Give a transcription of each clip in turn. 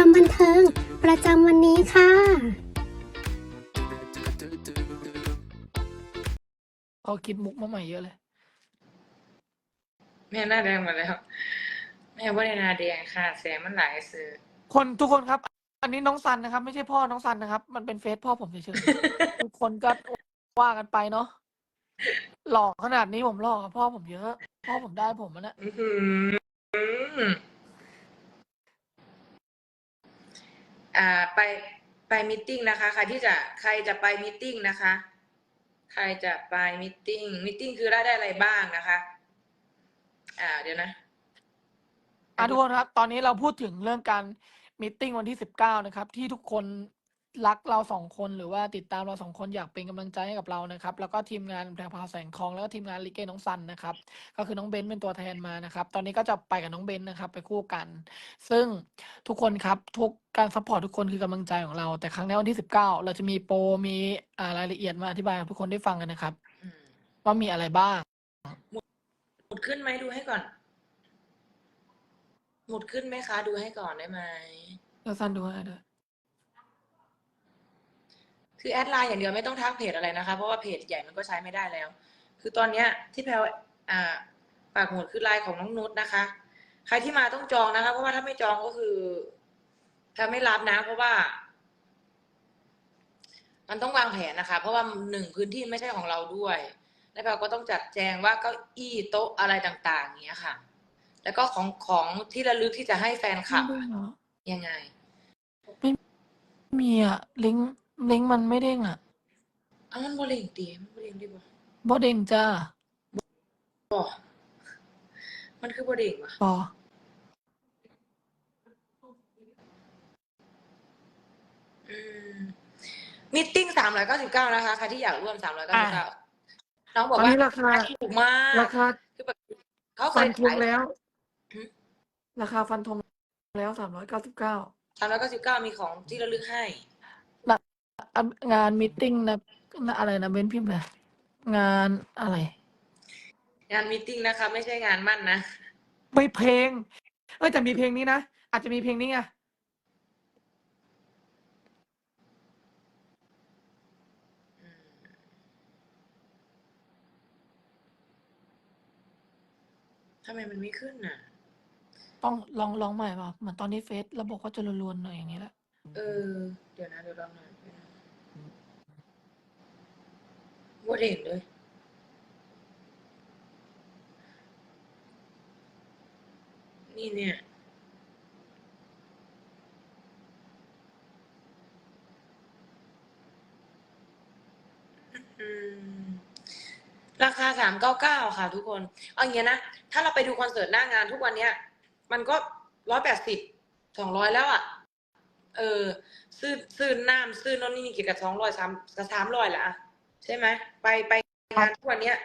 ความบันเทิง ประจำวันนี้ค่ะเขาคิดมุกมาใหม่เยอะเลย แม่หน้าแดงหมดแล้ว แม่ว่าในหน้าแดงค่ะ แสงมันหลายสื่อคนทุกคนครับ อันนี้น้องซันนะครับ ไม่ใช่พ่อน้องซันนะครับ มันเป็นเฟซพ่อผมเฉยๆ ทุกคนก็ว่ากันไปเนาะหลอกขนาดนี้ผมหลอกกับพ่อผมเยอะ พ่อผมได้ผมมันนะ อื้อหือ อ่าไปไปมิทติ้งนะคะใครที่จะใครจะไปมิทติ้งนะคะ ใครจะไปมิทติ้งมิทติ้งคือได้ได้อะไรบ้างนะคะ อ่าเดี๋ยวนะอะทุกคนครับ ตอนนี้เราพูดถึงเรื่องการมีตติ้งวันที่สิบเก้านะครับ ที่ทุกคน รักเราสองคนหรือว่าติดตามเราสองคนอยากเป็นกำลังใจให้กับเรานะครับ แล้วก็ทีมงานแพรพราวแสงทองแล้วก็ทีมงานลิเกน้องซันนะครับ ก็คือน้องเบนซ์เป็นตัวแทนมานะครับ ตอนนี้ก็จะไปกับน้องเบนซ์นะครับ ไปคู่กัน ซึ่งทุกคนครับทุกการซัพพอร์ตทุกคนคือกำลังใจของเรา แต่ครั้งนี้วันที่สิบเก้าเราจะมีโปรมีอ่ารายละเอียดมาอธิบายให้ทุกคนได้ฟังกันนะครับอืมว่ามีอะไรบ้างหมุดขึ้นไหมดูให้ก่อน หมุดขึ้นไหมคะ ดูให้ก่อนได้ไหมแล้วซันดูให้ด้วย คือแอดไลน์อย่างเดียวไม่ต้องทักเพจอะไรนะคะ เพราะว่าเพจใหญ่มันก็ใช้ไม่ได้แล้ว คือตอนเนี้ยที่แพลวอ่าปากหมุดคือไลน์ของน้องนุชนะคะ ใครที่มาต้องจองนะคะ เพราะว่าถ้าไม่จองก็คือแพลวไม่รับนะ เพราะว่า มันต้องวางแผนนะคะ เพราะว่าหนึ่งพื้นที่ไม่ใช่ของเราด้วยแล้วแพลวก็ต้องจัดแจงว่าเก้าอี้โต๊ะอะไรต่าง ๆ อย่างเงี้ยค่ะ แล้วก็ของของที่ระลึกที่จะให้แฟนคลับไม่ได้เหรอยังไงมีอะลิงก์ ลิงก์มันไม่เด้งอะอ้าวมันโบเลงตีมันโบเลงดีบ่บอเด้งจ้าบ่มันคือโบเลงวะปออืมมิทติ้งสามร้อยเก้าสิบเก้านะคะใครที่อยากร่วมสามร้อยเก้าสิบเก้าน้องบตออกนว่านี้ราคา ถูกมากราคาคือแบบเขาเคฟัยนธงแล้วหืม ราคาฟันธงแล้วสามร้อยเก้าสิบเก้า สามร้อยเก้าสิบเก้ามีของที่ระลึกให้ งานมิทติ้งนะนะอะไรนะเบนพิมพ์เลยงานอะไร งานมิทติ้งนะคะ ไม่ใช่งานมั่นนะ ไม่เพลง เอ้ยแต่มีเพลงนี้นะ อาจจะมีเพลงนี้ไงอืมทำไมมันไม่ขึ้นน่ะ ต้องลองลองใหม่ป่ะเหมือนตอนนี้เฟซระบบก็จะรวนๆหน่อยอย่างนี้แหละ เออ เดี๋ยวนะ เดี๋ยวลองหน่อย โบเลงเลยนี่เนี่ยราคาสามเก้าเก้าค่ะทุกคน เอาอย่างเงี้ยนะ ถ้าเราไปดูคอนเสิร์ตหน้างานทุกวันเนี้ย มันก็ร้อยแปดสิบสองร้อยแล้วอะ เออ ซื้อซื้อน้ำซื้อนนนี่นี่เกี่ยวกับสองร้อยสามสามร้อยละอะ ใช่ไหมไปไปงานทุกวันเนี้ย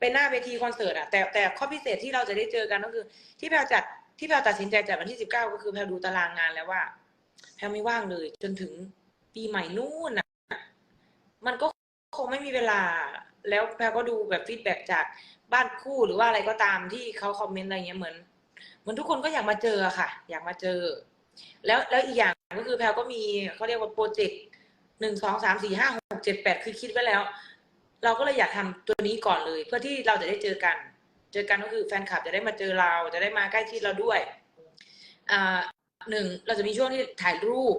เป็นหน้าเวทีคอนเสิร์ตอะแต่แต่ข้อพิเศษที่เราจะได้เจอกันก็คือ ที่แพลจัดที่แพลตัดสินใจจัดวันที่สิบเก้าก็คือแพลดูตารางงานแล้วว่าแพลไม่ว่างเลย จนถึงปีใหม่นู่นน่ะมันก็คงไม่มีเวลา แล้วแพลก็ดูแบบฟีดแบ็กจากบ้านคู่หรือว่าอะไรก็ตามที่เขาคอมเมนต์อะไรเงี้ยเหมือนเหมือนทุกคนก็อยากมาเจออะค่ะ อยากมาเจอ แล้วแล้วอีกอย่างก็คือแพลก็มีเขาเรียกว่าโปรเจกต์ หนึ่งสองสามสี่ห้าหกเจ็ดแปดคือคิดไว้แล้ว เราก็เลยอยากทำตัวนี้ก่อนเลย เพื่อที่เราจะได้เจอกัน เจอกันก็คือแฟนคลับจะได้มาเจอเราจะได้มาใกล้ชิดเราด้วยอ่าหนึ่งเราจะมีช่วงที่ถ่ายรูป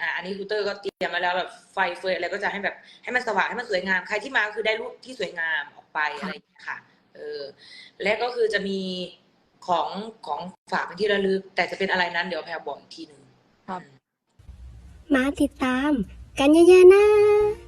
อ่าอันนี้ครูเตอร์ก็เตรียมมาแล้วแบบไฟเฟยอะไรก็จะให้แบบให้มันสว่างให้มันสวยงาม ใครที่มาก็คือได้รูปที่สวยงามออกไปอะไรอย่างเงี้ยค่ะ เออ และก็คือจะมีของของฝากเป็นที่ระลึก แต่จะเป็นอะไรนั้นเดี๋ยวแพรบอกอีกทีหนึ่งครับมาติดตาม Cả 爷呢？